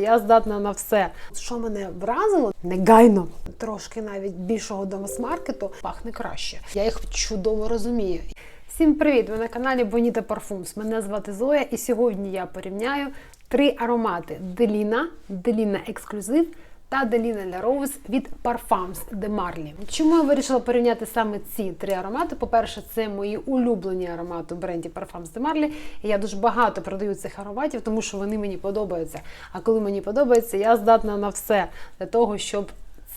Я здатна на все. Що мене вразило, негайно трошки навіть більшого домасмаркету пахне краще. Я їх чудово розумію. Всім привіт! Ви на каналі Bonita Parfums. Мене звати Зоя, і сьогодні я порівняю три аромати: Деліна, Деліна Ексклюзив та Деліна Роуз від Parfums de Marly. Чому я вирішила порівняти саме ці три аромати? По-перше, це мої улюблені аромати у бренді Parfums de Marly. Я дуже багато продаю цих ароматів, тому що вони мені подобаються. А коли мені подобається, я здатна на все для того, щоб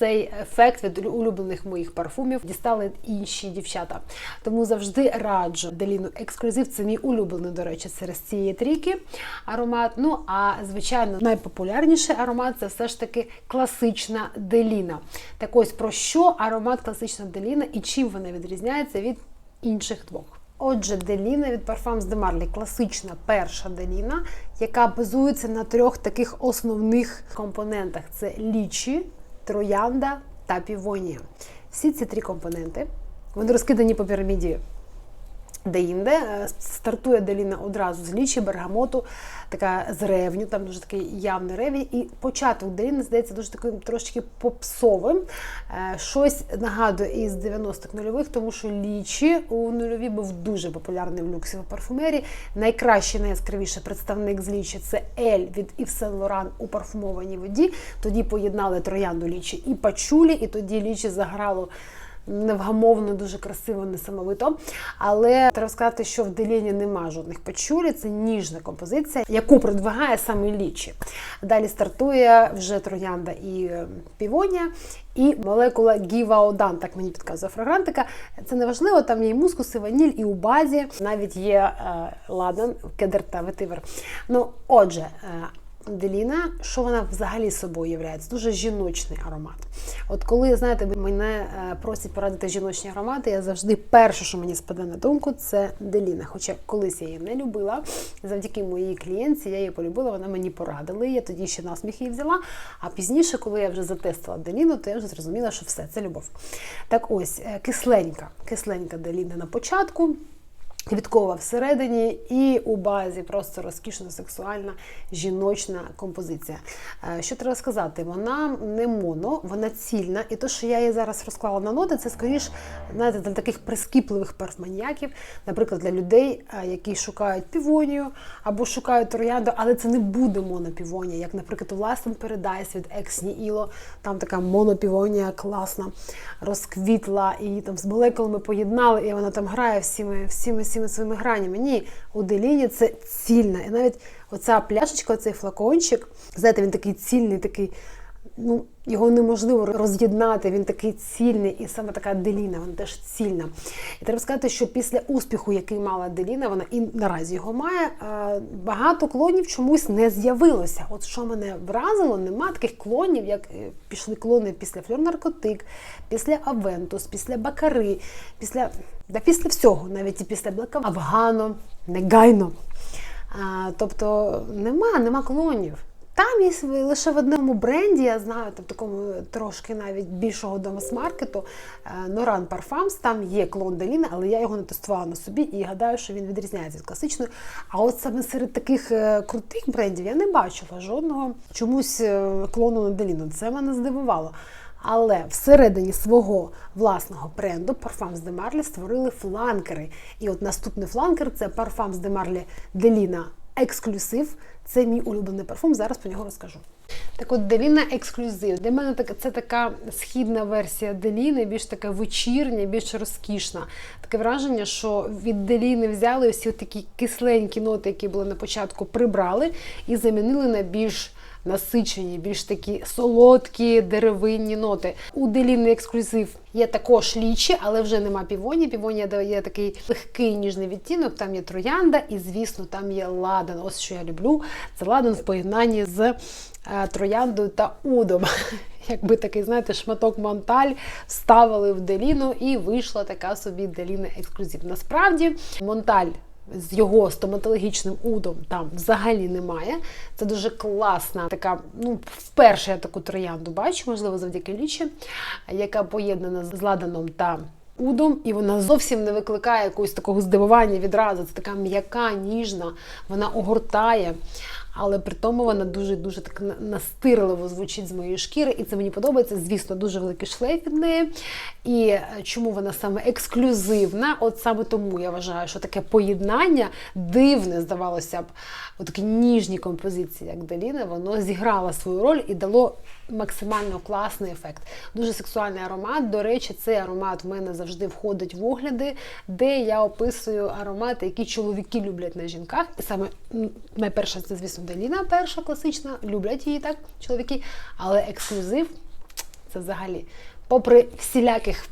цей ефект від улюблених моїх парфумів дістали інші дівчата. Тому завжди раджу Деліну ексклюзив. Це мій улюблений, до речі, серед цієї трійки аромат. Ну а звичайно, найпопулярніший аромат це все ж таки класична Деліна. Так ось про що аромат класична Деліна і чим вона відрізняється від інших двох. Отже, Деліна від Parfums de Marly, класична перша Деліна, яка базується на трьох таких основних компонентах: це лічі, троянда та півонія. Всі ці три компоненти вони розкидані по піраміді де-інде. Е, Стартує Деліна одразу з лічі, бергамоту, така з ревню, там дуже такий явний ревій. І початок Деліни, здається, дуже таким трошки попсовим. Е, Щось нагадує із 90-х нульових, тому що лічі у нульові був дуже популярний в люксі в парфумерії. Найкращий, найяскравіший представник з лічі це Ель від Yves Saint Laurent у парфумованій воді. Тоді поєднали троянду лічі і пачулі, і тоді лічі заграло невгамовно, дуже красиво, несамовито. Але треба сказати, що в Деліні нема жодних пачулі, це ніжна композиція, яку продвигає саме лічі. Далі стартує вже троянда і е, півонія. І молекула Гіваодан, так мені підказує фрагрантика. Це не важливо, там є і мускус, і ваніль, і у базі навіть є е, ладан, кедр та ветивер. Ну, отже, е, Деліна, що вона взагалі собою являється? Дуже жіночний аромат. От коли, знаєте, мене е, просять порадити жіночні аромати, я завжди перше, що мені спаде на думку, це Деліна. Хоча колись я її не любила. Завдяки моїй клієнтці я її полюбила, вона мені порадила. Я тоді ще насміх її взяла. А пізніше, коли я вже затестила Деліну, то я вже зрозуміла, що все, це любов. Так ось, е, кисленька, кисленька Деліна на початку. Квіткова всередині і у базі просто розкішна сексуальна жіночна композиція. Е, Що треба сказати? Вона не моно, вона цільна. І те, що я її зараз розклала на ноти, це скоріш знаєте, для таких прискіпливих парфманіяків, наприклад, для людей, е, які шукають півонію або шукають троянду, але це не буде монопівонія, як, наприклад, у Last Paradise від Екс Іло. Там така монопівонія класна, розквітла, і там з молекулами поєднали, і вона там грає всіми всіми всіми своїми гранями. Ні, у Деліні це цільна. І навіть оця пляшечка, цей флакончик, знаєте, він такий цільний, такий. Ну, його неможливо роз'єднати, він такий цільний, і саме така Деліна, вона теж цільна. І треба сказати, що після успіху, який мала Деліна, вона і наразі його має, е, багато клонів чомусь не з'явилося. От що мене вразило, нема таких клонів, як е, пішли клони після Фльор Наркотик, після Авентус, після Бакари, після да після всього, навіть і після Блека Афгано, Негайно. А, Тобто нема, нема клонів. Там є лише в одному бренді, я знаю, там такому трошки навіть більшого домасмаркету, Норан Parfums, там є клон Деліна, але я його не тестувала на собі і гадаю, що він відрізняється від класичної. А от саме серед таких е, крутих брендів я не бачила жодного чомусь е, клону Деліну. Це мене здивувало. Але всередині свого власного бренду Parfums de Marly створили фланкери. І от наступний фланкер це Parfums de Marly Delina Ексклюзив. Це мій улюблений парфум. Зараз про нього розкажу. Так от Деліна ексклюзив. Для мене так, це така східна версія Деліни, більш така вечірня, більш розкішна. Таке враження, що від Деліни взяли всі такі кисленькі ноти, які були на початку, прибрали і замінили на більш насичені, більш такі солодкі деревинні ноти. У Деліни ексклюзив є також лічі, але вже нема півоні. Півонія дає такий легкий ніжний відтінок, там є троянда, і, звісно, там є ладан. Ось що я люблю. Це ладан в поєднанні з е, трояндою та удом. Якби такий, знаєте, шматок Монталь ставили в Деліну, і вийшла така собі Деліна ексклюзив. Насправді, Монталь з його стоматологічним удом там взагалі немає. Це дуже класна така. Ну, вперше я таку троянду бачу, можливо, завдяки лічі, яка поєднана з ладаном та. Удом, і вона зовсім не викликає якогось такого здивування відразу. Це така м'яка, ніжна, вона огортає. Але при тому вона дуже дуже так настирливо звучить з моєї шкіри, і це мені подобається. Звісно, дуже великий шлейф від неї. І е, чому вона саме ексклюзивна? От саме тому я вважаю, що таке поєднання дивне, здавалося б, у такі ніжні композиції, як Деліна, воно зіграло свою роль і дало максимально класний ефект. Дуже сексуальний аромат. До речі, цей аромат в мене завжди входить в огляди, де я описую аромати, які чоловіки люблять на жінках. І саме найперше, це, звісно, Деліна, перша класична, люблять її так, чоловіки, але ексклюзив це взагалі, попри всіляких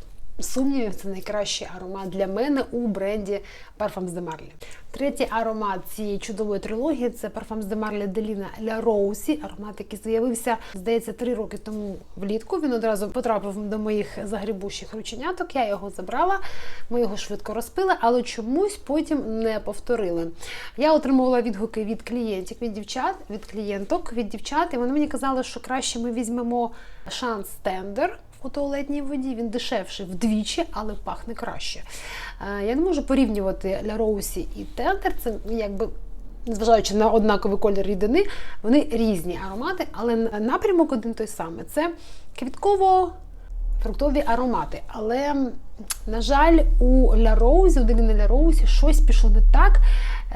сумнівів, це найкращий аромат для мене у бренді Parfums de Marly. Третій аромат цієї чудової трилогії це Parfums de Marly Delina La Rosy, аромат, який з'явився, здається, три роки тому влітку. Він одразу потрапив до моїх загрібущих рученяток. Я його забрала, ми його швидко розпили, але чомусь потім не повторили. Я отримувала відгуки від клієнтів, від дівчат, від клієнток, від дівчат, і вони мені казали, що краще ми візьмемо шанс тендер у туалетній воді. Він дешевший вдвічі, але пахне краще. Е, Я не можу порівнювати Ля Роусі і Тендер. Це якби. Незважаючи на однаковий колір рідини, вони різні аромати, але напрямок один той самий. Це квітково фруктові аромати. Але, на жаль, у Ля Роузі, у Деліна Ля Роузі щось пішло не так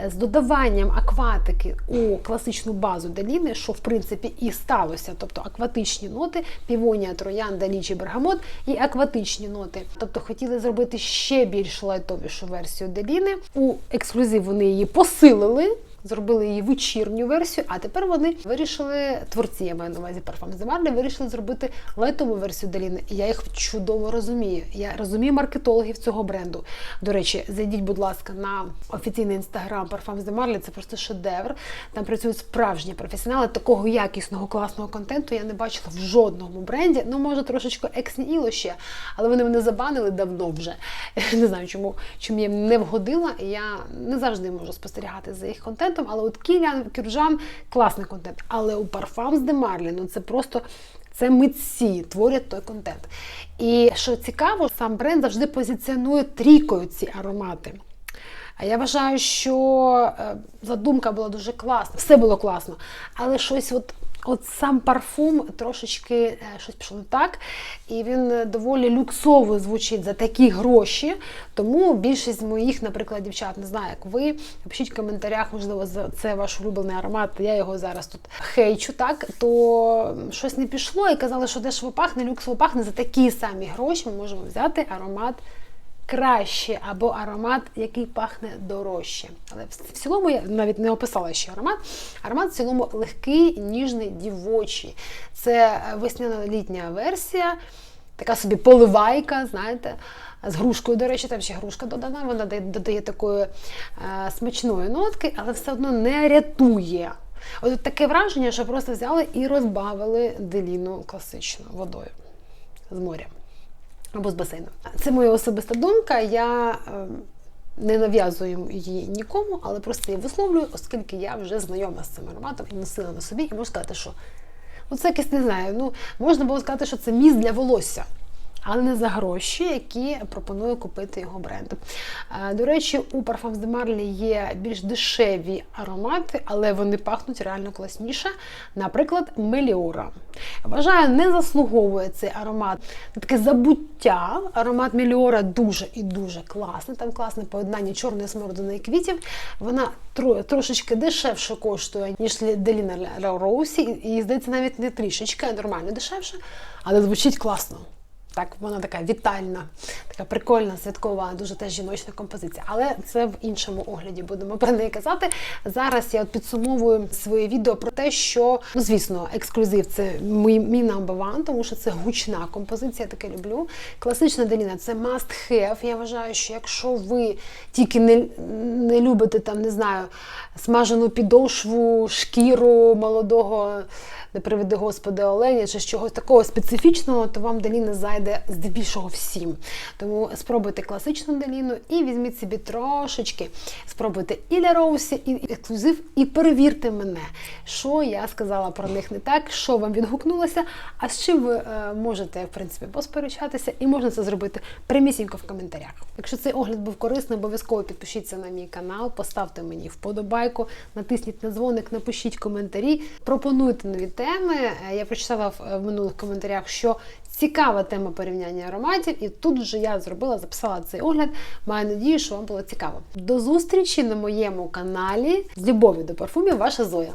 е, з додаванням акватики у класичну базу Деліни, що в принципі і сталося. Тобто акватичні ноти, півонія, троянда, лічі, бергамот і акватичні ноти. Тобто хотіли зробити ще більш лайтовішу версію Деліни. У ексклюзив вони її посилили. Зробили її вечірню версію, а тепер вони вирішили, творці, я маю на увазі de Marly, вирішили зробити лайтову версію Деліни. І я їх чудово розумію. Я розумію маркетологів цього бренду. До речі, зайдіть, будь ласка, на офіційний інстаграм Parfums de це просто шедевр. Там працюють справжні професіонали. Такого якісного класного контенту я не бачила в жодному бренді. Ну, може, трошечки ексніло ще, але вони мене забанили давно вже. Не знаю, чому чому я не вгодила. Я не завжди можу спостерігати за їх контентом, але от Кілян, Кюржан класний контент. Але у парфам з Marly, ну це просто. Це митці творять той контент. І що цікаво, сам бренд завжди позиціонує трійкою ці аромати. А я вважаю, що е, задумка була дуже класна, все було класно. Але щось, от, от сам парфум трошечки е, щось пішло не так, і він доволі люксово звучить за такі гроші. Тому більшість моїх, наприклад, дівчат, не знаю, як ви. Пишіть в коментарях, можливо, це ваш улюблений аромат. Я його зараз тут хейчу, так то щось не пішло і казали, що дешево пахне, люксово пахне за такі самі гроші. Ми можемо взяти аромат краще або аромат, який пахне дорожче. Але в цілому я навіть не описала ще аромат. Аромат в цілому легкий, ніжний, дівочий. Це весняно-літня версія, така собі поливайка, знаєте. З грушкою, до речі, там ще грушка додана, вона дає, додає такої е, смачної нотки, але все одно не рятує. От таке враження, що просто взяли і розбавили деліну класично водою з моря або з басейну. Це моя особиста думка. Я е, не нав'язую її нікому, але просто її висловлюю, оскільки я вже знайома з цим ароматом і носила на собі, і можу сказати, що ну, це якесь не знаю. Ну, можна було сказати, що це міст для волосся. Але не за гроші, які пропонує купити його бренд. Е, До речі, у Parfums de Marly є більш дешеві аромати, але вони пахнуть реально класніше. Наприклад, Меліора. Вважаю, не заслуговує цей аромат таке забуття. Аромат Меліора дуже і дуже класний. Там класне поєднання чорної смородини і квітів. Вона трошечки дешевше коштує, ніж Деліна Роусі. І, здається, навіть не трішечки, а нормально дешевше, але звучить класно. Так, вона така вітальна, така прикольна, святкова, дуже теж жіночна композиція. Але це в іншому огляді будемо про неї казати. Зараз я от підсумовую своє відео про те, що ну звісно, ексклюзив це мій, мій number тому що це гучна композиція, я таке люблю. Класична Деліна це must have. Я вважаю, що якщо ви тільки не, не любите там, не знаю, смажену підошву, шкіру молодого не приведи Господи Оленя чи чогось такого специфічного, то вам Деліна зайде підійде здебільшого всім. Тому спробуйте класичну Деліну і візьміть собі трошечки. Спробуйте і для Роусі, і ексклюзив, і перевірте мене, що я сказала про них не так, що вам відгукнулося, а з чим ви е, можете в принципі посперечатися, і можна це зробити прямісінько в коментарях. Якщо цей огляд був корисний, обов'язково підпишіться на мій канал, поставте мені вподобайку, натисніть на дзвоник, напишіть коментарі, пропонуйте нові теми. Е, Я прочитала в- в минулих коментарях, що цікава тема порівняння ароматів, і тут вже я зробила, записала цей огляд. Маю надію, що вам було цікаво. До зустрічі на моєму каналі з любов'ю до парфумів. Ваша Зоя.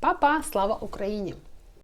Па-па! Слава Україні!